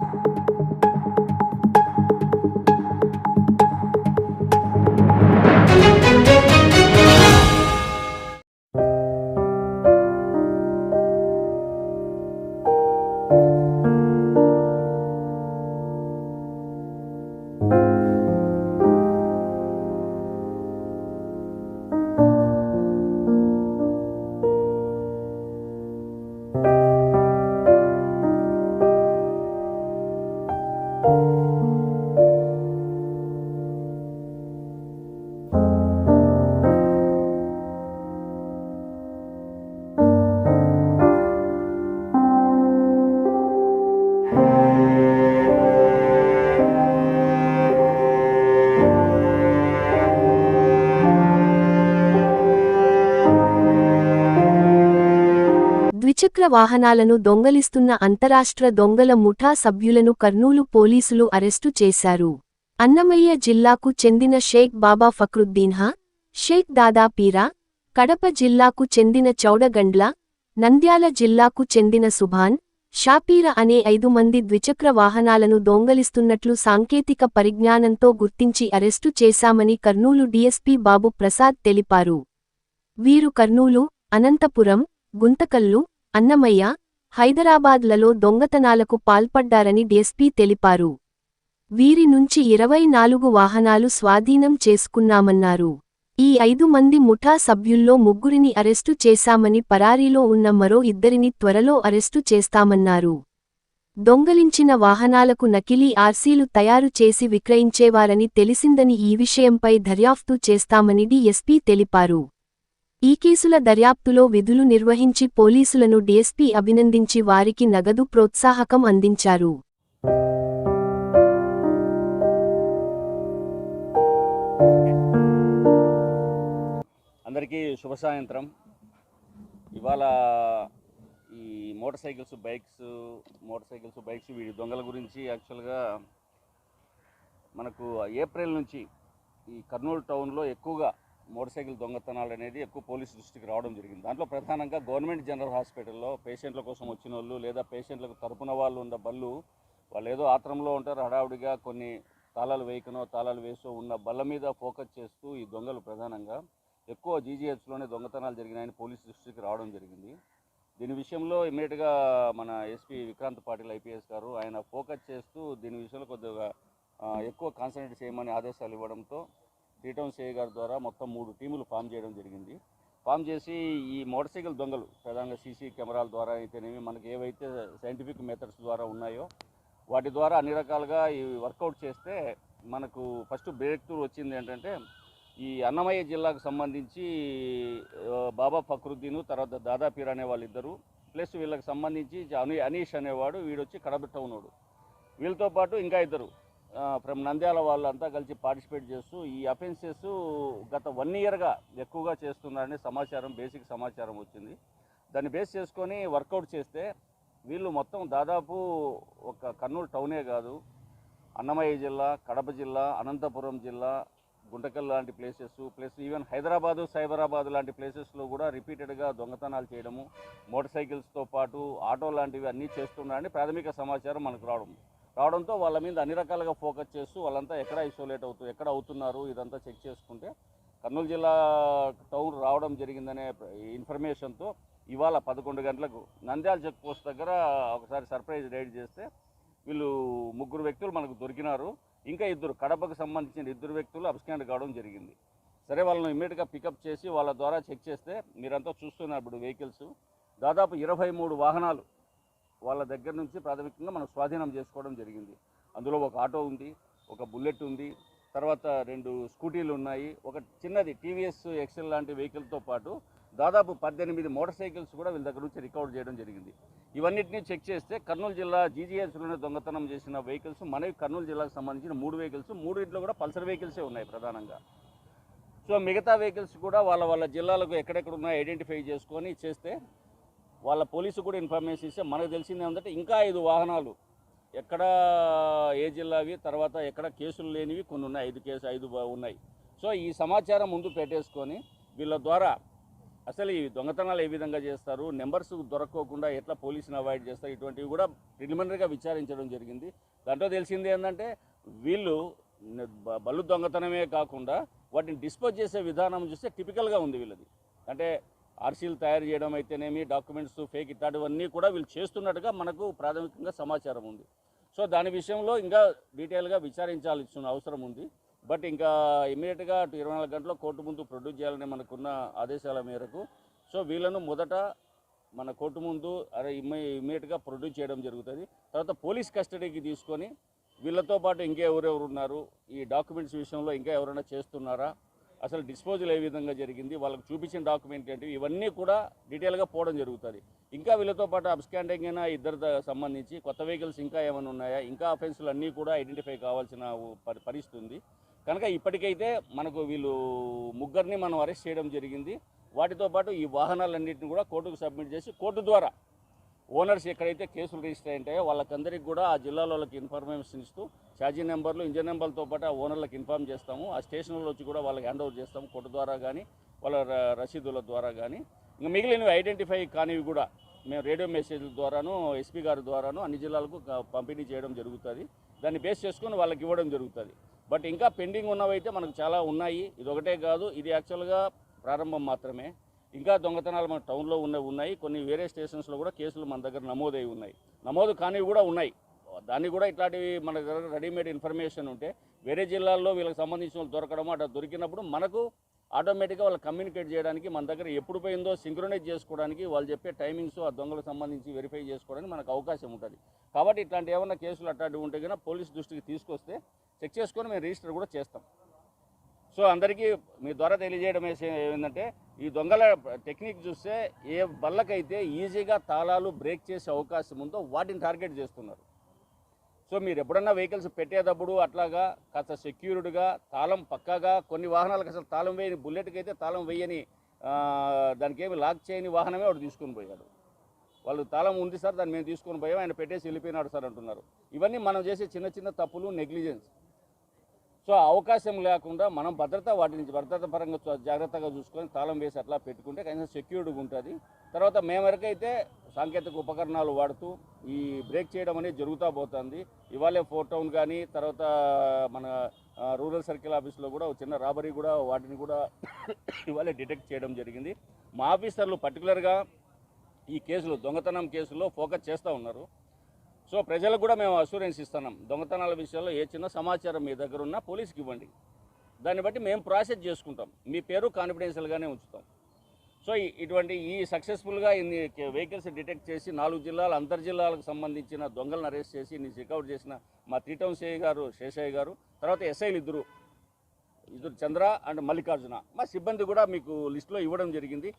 you ద్విచక్ర వాహనాలను దొంగలిస్తున్న అంతరాష్ట్ర దొంగల ముఠా సభ్యులను కర్నూలు పోలీసులు అరెస్టు చేశారు. అన్నమయ్య జిల్లాకు చెందిన షేక్ బాబా ఫక్రుద్దీన్హా షేక్ దాదా పీరా కడప జిల్లాకు చెందిన చౌడగండ్ల నంద్యాల జిల్లాకు చెందిన సుభాన్ షాపీర అనే ఐదు మంది ద్విచక్ర వాహనాలను దొంగలిస్తున్నట్లు సాంకేతిక పరిజ్ఞానంతో గుర్తించి అరెస్టు చేశామని కర్నూలు డీఎస్పీ బాబు ప్రసాద్ తెలిపారు. వీరు కర్నూలు అనంతపురం గుంతకల్లు అన్నమయ్య హైదరాబాద్లలో దొంగతనాలకు పాల్పడ్డారని డీఎస్పీ తెలిపారు. వీరి నుంచి ఇరవై నాలుగు వాహనాలు స్వాధీనం చేసుకున్నామన్నారు. ఈ ఐదు మంది ముఠా సభ్యుల్లో ముగ్గురిని అరెస్టు చేశామని పరారీలో ఉన్న మరో ఇద్దరిని త్వరలో అరెస్టు చేస్తామన్నారు. దొంగలించిన వాహనాలకు నకిలీ ఆర్సీలు తయారు చేసి విక్రయించేవారని తెలిసిందని ఈ విషయంపై దర్యాప్తు చేస్తామని డీఎస్పీ తెలిపారు. ఈ కేసుల దర్యాప్తులో విధులు నిర్వహించి పోలీసులను డీఎస్పీ అభినందించి వారికి నగదు ప్రోత్సాహకం అందించారు. అందరికీ శుభ సాయంత్రం. ఇవాళ ఈ motorcycles bikes motorcycles bikes వీడి దొంగల గురించి యాక్చువల్గా మనకు ఏప్రిల్ నుంచి ఈ కర్నూలు టౌన్లో ఎక్కువగా మోటార్ సైకిల్ దొంగతనాలు అనేది ఎక్కువ పోలీస్ దృష్టికి రావడం జరిగింది. దాంట్లో ప్రధానంగా గవర్నమెంట్ జనరల్ హాస్పిటల్లో పేషెంట్ల కోసం వచ్చిన వాళ్ళు లేదా పేషెంట్లకు తరపున వాళ్ళు ఉన్న బళ్ళు వాళ్ళు ఏదో ఆత్రంలో ఉంటారు హడావుడిగా కొన్ని తాళాలు వేయకనో తాళాలు వేసో ఉన్న బల్ల మీద ఫోకస్ చేస్తూ ఈ దొంగలు ప్రధానంగా ఎక్కువ జీజీహెచ్లోనే దొంగతనాలు జరిగినాయని పోలీస్ దృష్టికి రావడం జరిగింది. దీని విషయంలో ఇమీడియట్గా మన ఎస్పీ విక్రాంత్ పాటిల్ ఐపీఎస్ గారు ఆయన ఫోకస్ చేస్తూ దీని విషయంలో కొద్దిగా ఎక్కువ కాన్సన్ట్రేట్ చేయమని ఆదేశాలు ఇవ్వడంతో త్రీ టౌన్ సిఐ గారి ద్వారా మొత్తం మూడు టీములు ఫామ్ చేయడం జరిగింది. ఫామ్ చేసి ఈ మోటార్ సైకిల్ దొంగలు ప్రధానంగా సీసీ కెమెరాల ద్వారా అయితేనేమి మనకి ఏవైతే సైంటిఫిక్ మెథడ్స్ ద్వారా ఉన్నాయో వాటి ద్వారా అన్ని రకాలుగా ఈ వర్కౌట్ చేస్తే మనకు ఫస్ట్ బ్రేక్ త్రూ వచ్చింది ఏంటంటే ఈ అన్నమయ్య జిల్లాకు సంబంధించి బాబా ఫక్రుద్దీను తర్వాత దాదా పీర్ అనే వాళ్ళిద్దరు ప్లస్ వీళ్ళకి సంబంధించి అని అనీష్ అనేవాడు వీడొచ్చి కడప టౌనోడు వీళ్ళతో పాటు ఇంకా ఇద్దరు. ఫ్రమ్ నంద్యాల వాళ్ళంతా కలిసి పార్టిసిపేట్ చేస్తూ ఈ అఫెన్సెస్ గత వన్ ఇయర్గా ఎక్కువగా చేస్తున్నారని సమాచారం బేసిక్ సమాచారం వచ్చింది. దాన్ని బేస్ చేసుకొని వర్కౌట్ చేస్తే వీళ్ళు మొత్తం దాదాపు ఒక కర్నూలు టౌనే కాదు అన్నమయ్య జిల్లా కడప జిల్లా అనంతపురం జిల్లా గుంటకల్ లాంటి places plus even Hyderabad Cyberabad లాంటి ప్లేసెస్లో కూడా రిపీటెడ్గా దొంగతనాలు చేయడము మోటార్ సైకిల్స్తో పాటు ఆటో లాంటివి అన్నీ చేస్తున్నారని ప్రాథమిక సమాచారం మనకు రావడం. రావడంతో వాళ్ళ మీద అన్ని రకాలుగా ఫోకస్ చేస్తూ వాళ్ళంతా ఎక్కడ ఐసోలేట్ అవుతూ ఎక్కడ అవుతున్నారు ఇదంతా చెక్ చేసుకుంటే కర్నూలు జిల్లా టౌన్ రావడం జరిగిందనే ఇన్ఫర్మేషన్తో ఇవాళ పదకొండు గంటలకు నంద్యాల చెక్ పోస్ట్ దగ్గర ఒకసారి సర్ప్రైజ్ రైడ్ చేస్తే వీళ్ళు ముగ్గురు వ్యక్తులు మనకు దొరికినారు. ఇంకా ఇద్దరు కడపకు సంబంధించిన ఇద్దరు వ్యక్తులు అబ్స్కాండ్ కావడం జరిగింది. సరే వాళ్ళని ఇమ్మీడియట్గా పికప్ చేసి వాళ్ళ ద్వారా చెక్ చేస్తే మీరంతా చూస్తున్నారు ఇప్పుడు వెహికల్స్. దాదాపు ఇరవై మూడు వాహనాలు వాళ్ళ దగ్గర నుంచి ప్రాథమికంగా మనం స్వాధీనం చేసుకోవడం జరిగింది. అందులో ఒక ఆటో ఉంది ఒక బుల్లెట్ ఉంది తర్వాత రెండు స్కూటీలు ఉన్నాయి ఒక చిన్నది టీవీఎస్ ఎక్సెల్ లాంటి వెహికల్తో పాటు దాదాపు పద్దెనిమిది మోటార్ సైకిల్స్ కూడా వీళ్ళ దగ్గర నుంచి రికవర్ చేయడం జరిగింది. ఇవన్నిటిని చెక్ చేస్తే కర్నూలు జిల్లా జీజీహెచ్లోనే దొంగతనం చేసిన వెహికల్స్ మనవి కర్నూలు జిల్లాకు సంబంధించిన మూడు వెహికల్స్ మూడింట్లో కూడా పల్సర్ వెహికల్సే ఉన్నాయి ప్రధానంగా. సో మిగతా వెహికల్స్ కూడా వాళ్ళ వాళ్ళ జిల్లాలకు ఎక్కడెక్కడ ఉన్నాయో ఐడెంటిఫై చేసుకొని చేస్తే వాళ్ళ పోలీసు కూడా ఇన్ఫర్మేషన్ ఇస్తే మనకు తెలిసింది ఏంటంటే ఇంకా ఐదు వాహనాలు ఎక్కడ ఏ జిల్లావి తర్వాత ఎక్కడ కేసులు లేనివి కొన్ని ఉన్నాయి. ఐదు కేసు ఐదు ఉన్నాయి. సో ఈ సమాచారం ముందు పెట్టేసుకొని వీళ్ళ ద్వారా అసలు ఈ దొంగతనాలు ఏ విధంగా చేస్తారు నెంబర్స్ దొరక్కోకుండా ఎట్లా పోలీసుని అవాయిడ్ చేస్తారు ఇటువంటివి కూడా ప్రిలిమినరీగా విచారించడం జరిగింది. దాంట్లో తెలిసింది ఏంటంటే వీళ్ళు బళ్ళు దొంగతనమే కాకుండా వాటిని డిస్పోజ్ చేసే విధానం చూస్తే టిపికల్గా ఉంది వీళ్ళది. అంటే ఆర్సీలు తయారు చేయడం అయితేనేమి డాక్యుమెంట్స్ ఫేక్ ఇట్లాంటివన్నీ కూడా వీళ్ళు చేస్తున్నట్టుగా మనకు ప్రాథమికంగా సమాచారం ఉంది. సో దాని విషయంలో ఇంకా డీటెయిల్గా విచారించాల్సిన అవసరం ఉంది. బట్ ఇంకా ఇమీడియట్గా అటు ఇరవై నాలుగు గంటల్లో కోర్టు ముందు ప్రొడ్యూస్ చేయాలని మనకున్న ఆదేశాల మేరకు సో వీళ్ళను మొదట మన కోర్టు ముందు అరే ఇమ్మి ఇమీడియట్గా ప్రొడ్యూస్ చేయడం జరుగుతుంది. తర్వాత పోలీస్ కస్టడీకి తీసుకొని వీళ్ళతో పాటు ఇంకా ఎవరెవరు ఉన్నారు? ఈ డాక్యుమెంట్స్ విషయంలో ఇంకా ఎవరైనా చేస్తున్నారా? అసలు డిస్పోజల్ ఏ విధంగా జరిగింది వాళ్ళకి చూపించిన డాక్యుమెంట్ ఏంటి ఇవన్నీ కూడా డీటెయిల్గా పోవడం జరుగుతుంది. ఇంకా వీళ్ళతో పాటు అబ్స్కాండింగ్ అయినా ఇద్దరు సంబంధించి కొత్త వెహికల్స్ ఇంకా ఏమైనా ఉన్నాయా ఇంకా అఫెన్సులు అన్నీ కూడా ఐడెంటిఫై కావాల్సిన పరి- పరిస్థితి ఉంది కనుక ఇప్పటికైతే మనకు వీళ్ళు ముగ్గురిని మనం అరెస్ట్ చేయడం జరిగింది. వాటితో పాటు ఈ వాహనాలన్నింటిని కూడా కోర్టుకు సబ్మిట్ చేసి కోర్టు ద్వారా ఓనర్స్ ఎక్కడైతే కేసులు రిజిస్టర్ అయ్యాయో వాళ్ళకందరికీ కూడా ఆ జిల్లాలో వాళ్ళకి ఇన్ఫర్మేషన్ ఇస్తూ ఛార్జీ నెంబర్లు ఇంజన్ నెంబర్లతో పాటు ఆ ఓనర్లకు ఇన్ఫార్మ్ చేస్తాము. ఆ స్టేషన్లో వచ్చి కూడా వాళ్ళకి హ్యాండ్ ఓవర్ చేస్తాము కోర్టు ద్వారా కానీ వాళ్ళ రసీదుల ద్వారా కానీ ఇంకా మిగిలినవి ఐడెంటిఫై కానివి కూడా మేము రేడియో మెసేజ్ల ద్వారాను ఎస్పీ గారి ద్వారాను అన్ని జిల్లాలకు పంపిణీ చేయడం జరుగుతుంది. దాన్ని బేస్ చేసుకొని వాళ్ళకి ఇవ్వడం జరుగుతుంది. బట్ ఇంకా పెండింగ్ ఉన్నవైతే మనకు చాలా ఉన్నాయి. ఇది ఒకటే కాదు ఇది యాక్చువల్గా ప్రారంభం మాత్రమే. ఇంకా దొంగతనాలు మన టౌన్లో ఉన్నవి ఉన్నాయి. కొన్ని వేరే స్టేషన్స్లో కూడా కేసులు మన దగ్గర నమోదై ఉన్నాయి. నమోదు కానివి కూడా ఉన్నాయి. దాన్ని కూడా ఇట్లాంటివి మన దగ్గర రెడీమేడ్ ఇన్ఫర్మేషన్ ఉంటే వేరే జిల్లాల్లో వీళ్ళకి సంబంధించిన వాళ్ళు దొరకడం అట్లా దొరికినప్పుడు మనకు ఆటోమేటిక్గా వాళ్ళు కమ్యూనికేట్ చేయడానికి మన దగ్గర ఎప్పుడు పోయిందో సింక్రొనైజ్ చేసుకోవడానికి వాళ్ళు చెప్పే టైమింగ్స్ ఆ దొంగలకు సంబంధించి వెరిఫై చేసుకోవడానికి మనకు అవకాశం ఉంటుంది. కాబట్టి ఇట్లాంటి ఏమైనా కేసులు అట్లాంటివి ఉంటే కనుక పోలీస్ దృష్టికి తీసుకొస్తే చెక్ చేసుకొని మేము రిజిస్టర్ కూడా చేస్తాం. సో అందరికీ మీ ద్వారా తెలియజేయడం ఏంటంటే ఈ దొంగల టెక్నిక్ చూస్తే ఏ బల్లకైతే ఈజీగా తాళాలు బ్రేక్ చేసే అవకాశం ఉందో వాటిని టార్గెట్ చేస్తున్నారు. సో మీరు ఎప్పుడన్నా వెహికల్స్ పెట్టేటప్పుడు అట్లాగా కాస్త సెక్యూర్డ్గా తాళం పక్కాగా కొన్ని వాహనాలకు అసలు తాళం వేయని బుల్లెట్కి అయితే తాళం వేయని దానికి ఏమి లాక్ చేయని వాహనమే వాడు తీసుకొని పోయాడు. వాళ్ళు తాళం ఉంది సార్ దాన్ని మేము తీసుకొని పోయాం ఆయన పెట్టేసి వెళ్ళిపోయినాడు సార్ అంటున్నారు. ఇవన్నీ మనం చేసే చిన్న చిన్న తప్పులు నెగ్లిజెన్స్. సో అవకాశం లేకుండా మనం భద్రత వాటి నుంచి భద్రత పరంగా జాగ్రత్తగా చూసుకొని తాళం వేసి అట్లా పెట్టుకుంటే కనీసం సెక్యూర్డ్గా ఉంటుంది. తర్వాత మేమరకైతే సాంకేతిక ఉపకరణాలు వాడుతూ ఈ బ్రేక్ చేయడం అనేది జరుగుతూ పోతుంది. ఇవాళే ఫోర్ టౌన్ కానీ తర్వాత మన రూరల్ సర్కిల్ ఆఫీస్లో కూడా ఒక చిన్న రాబరీ కూడా వాటిని కూడా ఇవాళే డిటెక్ట్ చేయడం జరిగింది. మా ఆఫీసర్లు పర్టికులర్గా ఈ కేసులు దొంగతనం కేసుల్లో ఫోకస్ చేస్తూ ఉన్నారు. సో ప్రజలకు కూడా మేము అసూరెన్స్ ఇస్తున్నాం. దొంగతనాల విషయంలో ఏ చిన్న సమాచారం మీ దగ్గర ఉన్నా పోలీస్కి ఇవ్వండి. దాన్ని బట్టి మేము ప్రాసెస్ చేసుకుంటాం. మీ పేరు కాన్ఫిడెన్షియల్గానే ఉంచుతాం. సో ఇటువంటి ఈ సక్సెస్ఫుల్గా ఇన్ని వెహికల్స్ డిటెక్ట్ చేసి నాలుగు జిల్లాల అంతర్ జిల్లాలకు సంబంధించిన దొంగలను అరెస్ట్ చేసి ఇన్ని రికవర్ చేసిన మా త్రీ సిఐ గారు శేషయ్య గారు తర్వాత ఎస్ఐలు ఇద్దరు ఇద్దరు చంద్ర అండ్ మల్లికార్జున. మా సిబ్బంది కూడా మీకు లిస్టులో ఇవ్వడం జరిగింది.